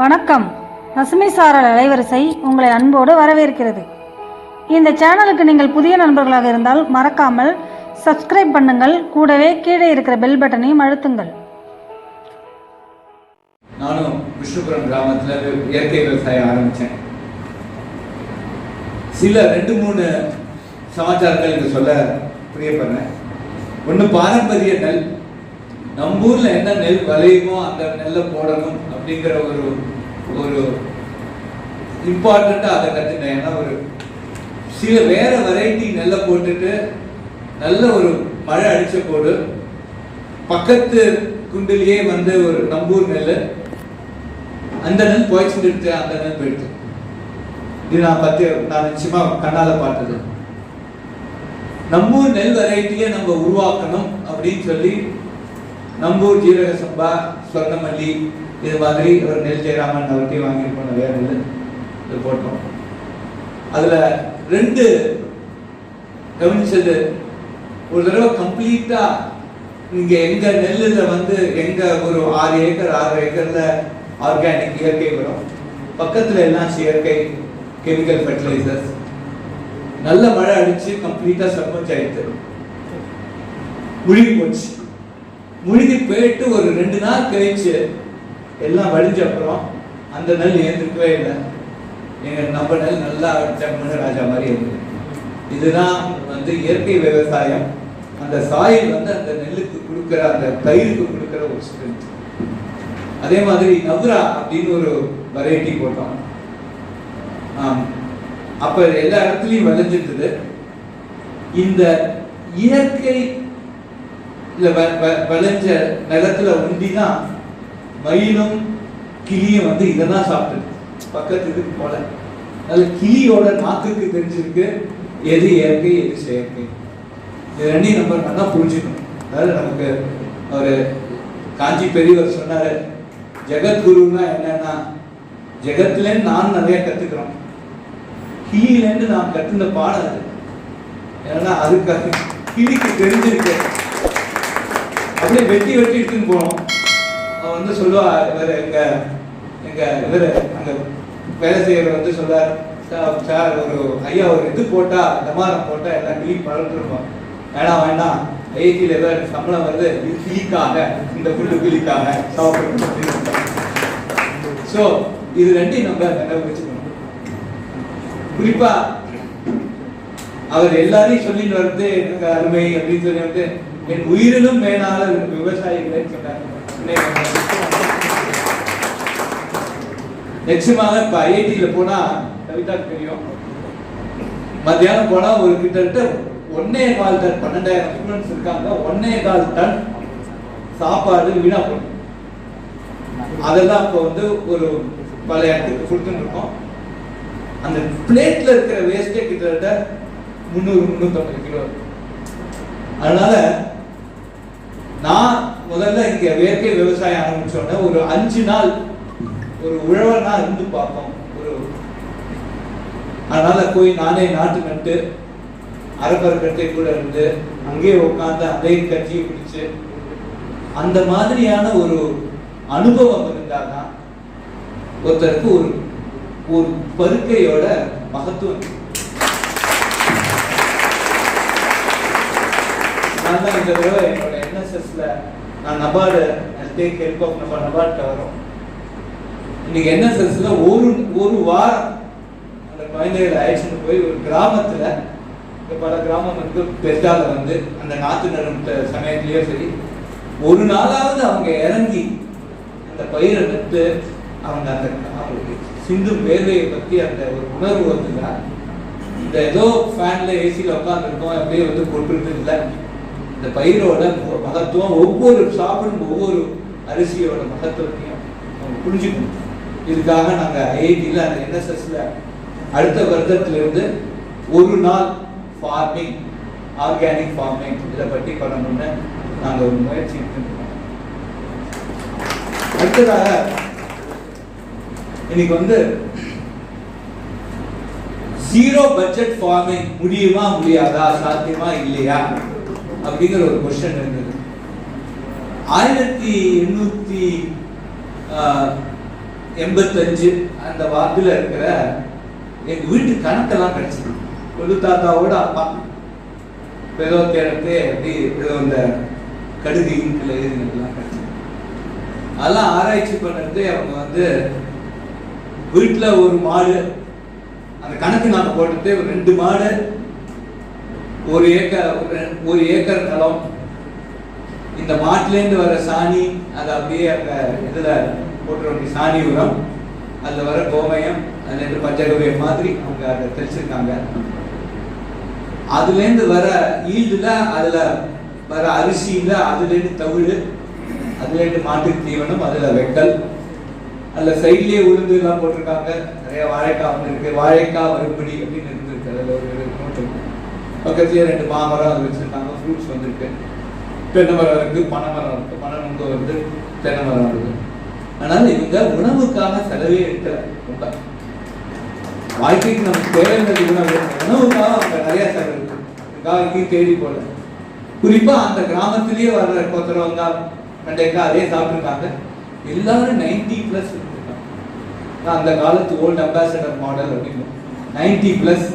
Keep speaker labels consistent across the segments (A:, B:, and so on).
A: வணக்கம். பசுமை சாரல் அலைவரிசை உங்களை அன்போடு வரவேற்கிறது. இந்த சேனலுக்கு நீங்கள் புதிய நண்பர்களாக இருந்தால் மறக்காமல் சப்ஸ்கிரைப் பண்ணுங்கள். கூடவே கீழே இருக்கிற பெல் பட்டனையும் அழுத்துங்கள்.
B: நானும் விஷ்ணுபுரம் கிராமத்தில் இயற்கை விவசாயம் ஆரம்பித்தேன் சில ரெண்டு மூணு சமாச்சாரங்கள் இங்கே சொல்ல பிரியப்படுறேன். ஒன்று பாரம்பரிய நெல் நம்ம ஊர்ல என்ன நெல் விளையுமோ அந்த நெல்லை போடணும் அப்படிங்கிற ஒரு ஒரு இம்பார்ட்டண்டா அதை கத்துட்டேன் ஏன்னா ஒரு சில வேற வெரைட்டி நெல்லை போட்டுட்டு நல்ல ஒரு மழை அடிச்ச போடு பக்கத்து குண்டிலேயே வந்து ஒரு நம்பூர் நெல் அந்த நெல் போயிடுச்சு அந்த நெல் போயிடுச்சு. இது நான் பத்தி நான் நிச்சயமா கண்ணால பார்த்தது. நம்மூர் நெல் வெரைட்டியை நம்ம உருவாக்கணும் அப்படின்னு சொல்லி நம்பூர் ஜீரக சம்பா சொர்ணமல்லி இது மாதிரி ஒரு நெல் ஜெயராமன் அவர்கிட்டயும் வாங்கியிருப்போம். நிறைய நெல் இது போட்டோம். அதில் ரெண்டு கவனிச்சது. ஒரு தடவை கம்ப்ளீட்டாக இங்கே எங்கள் நெல்லில் வந்து எங்கள் ஒரு ஆறு ஏக்கர் ஆறு ஏக்கரில் ஆர்கானிக் இயற்கை வரும். பக்கத்தில் எல்லாம் செயற்கை கெமிக்கல் ஃபெர்டிலைசர்ஸ் நல்ல மழை அடிச்சு கம்ப்ளீட்டா ஆகி தரும் முழுகி போச்சு. முழுகி போயிட்டு ஒரு ரெண்டு நாள் கழிச்சு எல்லாம் வழிஞ்ச அப்புறம் அந்த நெல் ஏந்திருக்கவே இல்லை. எங்க நம்ம நெல் நல்லா ஜம்மு ராஜா மாதிரி இருந்தது. இதுதான் வந்து இயற்கை விவசாயம். அந்த சாயில் வந்து அந்த நெல்லுக்கு கொடுக்குற அந்த பயிருக்கு கொடுக்குற ஒரு ஸ்ட்ரென்த் அதே மாதிரி நவ்ரா அப்படின்னு ஒரு வெரைட்டி போட்டோம். ஆம். அப்ப எல்லா இடத்துலயும் விளைஞ்சிருந்தது. இந்த இயற்கை இல்ல வ- விளைஞ்ச நிலத்துல ஒண்டிதான் மயிலும் கிளியும் வந்து இதை தான் சாப்பிட்டது. பக்கத்து இதுக்கு போல. அதுல கிளியோட நாக்குக்கு தெரிஞ்சிருக்கு எது இயற்கை எது செயற்கை. இது ரெண்டையும் நம்ம நல்லா புரிஞ்சுக்கணும். அதாவது நமக்கு ஒரு காஞ்சி பெரியவர் சொன்னாரு ஜெகத்குருன்னா என்னன்னா ஜெகத்துலேருந்து நான் நிறைய கத்துக்கிறோம். கிளியிலேருந்து நான் கத்துன பாடம் அது. ஏன்னா அதுக்காக கிளிக்கு தெரிஞ்சிருக்கேன் அப்படியே வெட்டி வெட்டி எடுத்துன்னு போனோம். அவன் வந்து சொல்லுவா இவர் எங்க எங்க இவர் அங்க வேலை செய்யறவர் வந்து சொல்றார் சார் சார் ஒரு ஐயா ஒரு இது போட்டா டமாரம் போட்டா எல்லாம் கிளி பழந்துருப்போம் வேணாம் வேண்டாம் ஐஐடியில் ஏதோ சம்பளம் வருது இது கிளிக்காக இந்த புல்லு கிளிக்காக சாப்பிடணும் ஸோ இது ரெண்டையும் நம்ம நினைவு வச்சுக்கணும் குறிப்பா அவர் எல்லாரையும் சொல்லிட்டு வருது எனக்கு அருமை அப்படின்னு சொல்லி வந்து என் உயிரிலும் மேலான விவசாயிகளை சொன்னார் நிச்சயமாக இப்ப ஐஐடியில போனா கவிதா தெரியும். மத்தியானம் போனா ஒரு கிட்டத்தட்ட ஒன்னே கால் டன் பன்னெண்டாயிரம் ஸ்டூடெண்ட்ஸ் இருக்காங்க. ஒன்னே கால் டன் சாப்பாடு வீணா போடும் அதெல்லாம் இப்போ வந்து ஒரு பல இடத்துக்கு கொடுத்துட்டு இருக்கோம். அந்த பிளேட்ல இருக்கிற வேஸ்டே கிட்டத்தட்ட முந்நூறு முந்நூற்றம்பது கிலோ இருக்கு. அதனால நான் முதல்ல இங்க இயற்கை விவசாயம் ஆரம்பிச்சோன்னே ஒரு அஞ்சு நாள் ஒரு உழவனா இருந்து பார்ப்போம். ஒரு அதனால போய் நானே நாட்டு நட்டு அரப்பர் கட்டை கூட இருந்து அங்கேயே உட்காந்து அதே கட்சியை பிடிச்சு அந்த மாதிரியான ஒரு அனுபவம் இருந்தாதான் ஒருத்தருக்கு ஒரு ஒரு பருக்கையோட மகத்துவம் நான் தான் இந்த தடவை என்எஸ்எஸ்ல நான் நபார்டு டேக் ஹெல்ப் ஆஃப் நம்ம நபார்ட்ட வரோம் இன்னைக்கு என்எஸ்எஸ்ல ஒரு ஒரு வாரம் அந்த குழந்தைகளை அழைச்சிட்டு போய் ஒரு கிராமத்துல பல கிராமம் வந்து பெஸ்டால வந்து அந்த நாத்து நடுத்த ட- சமயத்திலயோ சரி ஒரு நாளாவது அவங்க இறங்கி அந்த பயிரை நட்டு அவங்க அந்த அவங்களுக்கு சிந்தும் வேர்வையை பத்தி அந்த ஒரு உணர்வு வந்துதா? இந்த ஏதோ ஃபேன்ல ஏசியில் உட்காந்துருக்கோம் அப்படியே வந்து கொட்டுறது இல்லை இந்த பயிரோட மகத்துவம் ஒவ்வொரு சாப்பிடும் ஒவ்வொரு அரிசியோட மகத்துவத்தையும் அவங்க புரிஞ்சுக்கணும். இதுக்காக நாங்கள் ஐஐடியில் அந்த என்எஸ்எஸ்ல அடுத்த வருடத்திலிருந்து ஒரு நாள் ஃபார்மிங் ஆர்கானிக் ஃபார்மிங் இதை பற்றி பண்ணணும்னு நாங்கள் ஒரு முயற்சி எடுத்துட்டு அடுத்ததாக இன்னைக்கு வந்து ஜீரோ பட்ஜெட் ஃபார்மிங் முடியுமா முடியாதா சாத்தியமா இல்லையா? அப்படிங்கிற ஒரு கொஸ்டின் இருந்தது. ஆயிரத்தி எண்ணூத்தி எண்பத்தஞ்சு அந்த வார்டில் இருக்கிற எங்க வீட்டு கணக்கெல்லாம் கிடைச்சது. கொள்ளு தாத்தாவோட அப்பா. ஏதோ தேடத்தே அப்படி ஏதோ இந்த கடுகு இங்கில் எழுதினதுலாம் கிடைச்சது. அதெல்லாம் ஆராய்ச்சி பண்ணுறது அவங்க வந்து வீட்டில் ஒரு மாடு அந்த கணக்கு நாங்கள் போட்டுட்டு ஒரு ரெண்டு மாடு ஒரு ஏக்கர் ஒரு ஒரு ஏக்கர் நிலம். இந்த மாட்டிலேருந்து வர சாணி அதை அப்படியே அந்த இதில் போட்டுற வேண்டிய சாணி உரம் அதில் வர கோமயம் அதுலேருந்து பஞ்சகவியம் மாதிரி அவங்க அதை தெளிச்சிருக்காங்க. அதுலேருந்து வர ஈல்டில் அதில் வர அரிசியில் அதுலேருந்து தவிடு அதுலேருந்து மாட்டு தீவனம் அதில் வெட்டல். அதில் சைட்லேயே உளுந்து எல்லாம் போட்டிருக்காங்க. நிறைய வாழைக்காய் வந்து இருக்கு. வாழைக்காய் வறுப்படி அப்படின்னு இருந்திருக்கு. அதில் ஒரு பக்கத்துலேயே ரெண்டு மாமரம் வச்சுருக்காங்க ஃப்ரூட்ஸ் வந்திருக்கு. தென்னை மரம் இருக்குது பனை மரம் இருக்கு பனை நுங்கு வந்து தென்னை மரம் இருக்குது ஆனால் இவங்க உணவுக்காக செலவே எடுக்கல ரொம்ப வாழ்க்கைக்கு நமக்கு தேவையானது உணவு உணவுக்காக அவங்க நிறையா செலவு இருக்கு. இதுக்காக தேடி போல குறிப்பாக அந்த கிராமத்திலேயே வர்ற கொத்தரவங்க வெண்டைக்காய் அதே சாப்பிட்ருக்காங்க எல்லாரும் நைன்டி பிளஸ் அந்த காலத்து ஓல்டு அம்பாசடர் மாடல் அப்படின்னு நைன்டி ப்ளஸ்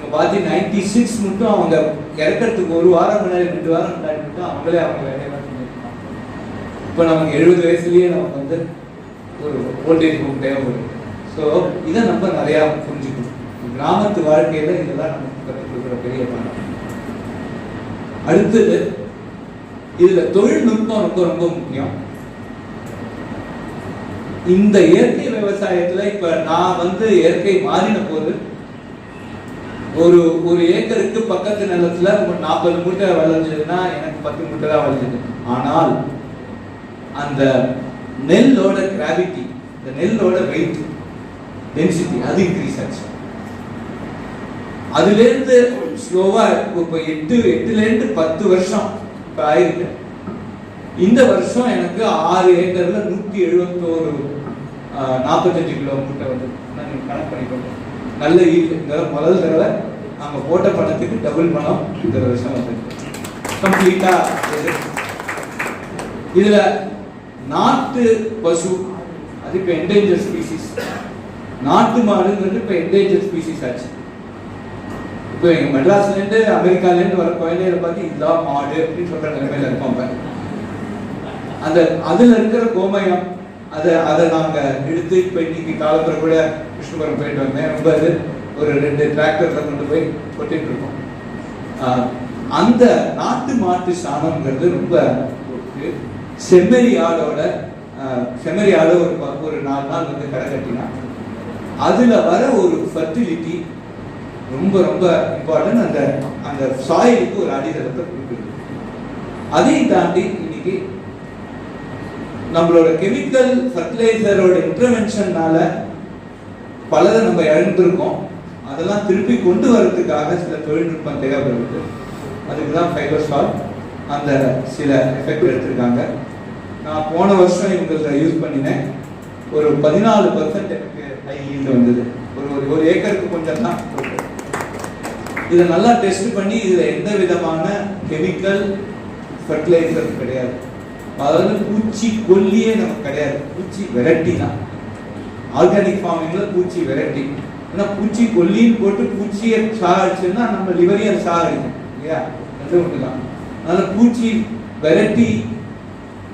B: நீங்க பார்த்து நைன்டி சிக்ஸ் மட்டும் அவங்க இறக்கிறதுக்கு ஒரு வாரம் முன்னாடி ரெண்டு வாரம் முன்னாடி மட்டும் அவங்களே அவங்க வேலையெல்லாம் பண்ணியிருக்காங்க இப்போ நமக்கு எழுபது வயசுலேயே நமக்கு வந்து ஒரு ஓல்டேஜ் ஹோம் தேவைப்படுது ஸோ இதை நம்ம நிறையா புரிஞ்சுக்கணும். கிராமத்து வாழ்க்கையில் இதெல்லாம் நமக்கு கற்றுக் கொடுக்குற பெரிய பாடம். அடுத்தது இதில் தொழில்நுட்பம் ரொம்ப ரொம்ப முக்கியம். இந்த இயற்கை விவசாயத்தில் இப்போ நான் வந்து இயற்கை மாறின போது ஒரு ஒரு ஏக்கருக்கு பக்கத்து நிலத்துல நாற்பது மூட்டை விளைஞ்சதுன்னா எனக்கு பத்து மூட்டை தான் விளைஞ்சது ஆனால் அந்த நெல்லோட கிராவிட்டி இந்த நெல்லோட வெயிட் டென்சிட்டி அது இன்க்ரீஸ் ஆச்சு. அதுலேருந்து ஸ்லோவா இப்போ எட்டு எட்டுலேருந்து பத்து வருஷம் இப்போ ஆயிருக்கு. இந்த வருஷம் எனக்கு ஆறு ஏக்கர்ல நூற்றி எழுபத்தோரு நாற்பத்தஞ்சு கிலோ மூட்டை வந்து நான் கணக்கு பண்ணிக்கோங்க நல்ல ஈடு. முதல் தடவை நாங்கள் போட்ட பணத்துக்கு டபுள் பணம் இந்த வருஷம் வந்திருக்கு. கம்ப்ளீட்டா இதுல நாட்டு பசு அது இப்போ என்டேஞ்சர் ஸ்பீசிஸ் நாட்டு மாடுங்கிறது இப்போ என்டேஞ்சர் ஸ்பீசிஸ் ஆச்சு. இப்போ எங்கள் மெட்ராஸ்லேருந்து அமெரிக்காலேருந்து வர குழந்தைகளை பார்த்து இதுதான் மாடு அப்படின்னு சொல்கிற நிலைமையில் இருக்கோம் அந்த அதில் இருக்கிற கோமயம் அதை அதை நாங்கள் எடுத்து இப்போ இன்னைக்கு காலத்துல கூட விஷ்ணுபுரம் போயிட்டு வந்தேன். ரொம்ப இது ஒரு ரெண்டு டிராக்டர்ல கொண்டு போய் கொட்டிட்டு இருக்கோம் அந்த நாட்டு மாட்டு சாணம்ங்கிறது ரொம்ப செம்மறி ஆடோட செம்மறி ஆடு ஒரு ஒரு நாலு நாள் வந்து கடை கட்டினா அதுல வர ஒரு ஃபர்டிலிட்டி ரொம்ப ரொம்ப இம்பார்ட்டன்ட் அந்த அந்த சாயிலுக்கு ஒரு அடித்தளத்தை கொடுக்குது. அதையும் தாண்டி இன்னைக்கு நம்மளோட கெமிக்கல் ஃபர்டிலைசரோட இன்டர்வென்ஷன்னால பலதை நம்ம இழந்திருக்கோம். அதெல்லாம் திருப்பி கொண்டு வரதுக்காக சில தொழில்நுட்பம் தேவைப்படுது. அதுக்கு தான் ஃபைபர்சால் அந்த சில எஃபெக்ட் எடுத்திருக்காங்க. நான் போன வருஷம் இவங்கள்ட்ட யூஸ் பண்ணினேன். ஒரு பதினாலு பர்சன்ட் எனக்கு ஹை ஈல்டு வந்தது. ஒரு ஒரு ஒரு ஏக்கருக்கு கொஞ்சம் தான் இதை நல்லா டெஸ்ட் பண்ணி இதில் எந்த விதமான கெமிக்கல் ஃபர்டிலைசர் கிடையாது. அதாவது பூச்சி கொல்லியே நமக்கு கிடையாது. பூச்சி வெரைட்டி தான். ஆர்கானிக் ஃபார்மிங்ல பூச்சி வெரைட்டி. ஏன்னா பூச்சி கொல்லின்னு போட்டு பூச்சியை சாகடிச்சுன்னா நம்ம லிவரையும் அது சாகடிக்கும். இல்லையா? அது ஒன்று தான் அதனால பூச்சி வெரைட்டி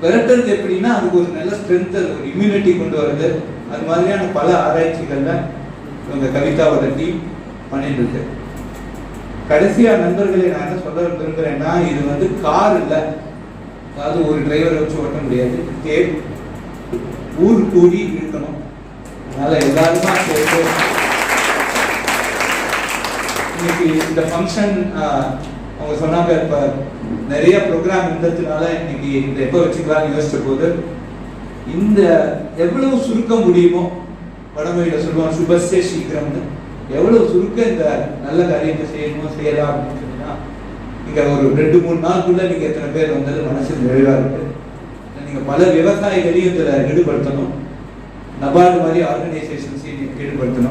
B: விரட்டுறது எப்படின்னா அதுக்கு ஒரு நல்ல ஸ்ட்ரென்த் ஒரு இம்யூனிட்டி கொண்டு வருது. அது மாதிரியான பல ஆராய்ச்சிகளில் இந்த கவிதாவோட டீம் பண்ணிட்டு இருக்கு. கடைசியா நண்பர்களை நான் என்ன சொல்ல விரும்புகிறேன்னா இது வந்து கார் இல்லை. அதாவது ஒரு டிரைவரை வச்சு ஓட்ட முடியாது. தேர் ஊர் கூடி இருக்கணும் அதனால் எல்லாருமா சேர்ந்து இன்னைக்கு இந்த ஃபங்க்ஷன் அவங்க சொன்னாங்க இப்போ நிறைய ப்ரோக்ராம் இருந்ததுனால இன்னைக்கு இந்த எப்போ வச்சுக்கலாம்னு யோசிச்ச போது இந்த எவ்வளவு சுருக்க முடியுமோ வடமொழியில் சொல்லுவாங்க சுபஸ்ய சீக்கிரம்னு எவ்வளவு சுருக்க இந்த நல்ல காரியத்தை செய்யணுமோ செய்யலாம் அப்படின்னு சொன்னா ஒரு ரெண்டு மூணு நாளுக்குள்ளே நீங்க எத்தனை பேர் வந்தது மனசு நிறைவா இருக்கு. நீங்க பல விவசாயிகளையும் இதுல ஈடுபடுத்தணும். நபார்டு மாதிரி ஆர்கனைசேஷன்ஸையும் ஈடுபடுத்தணும்.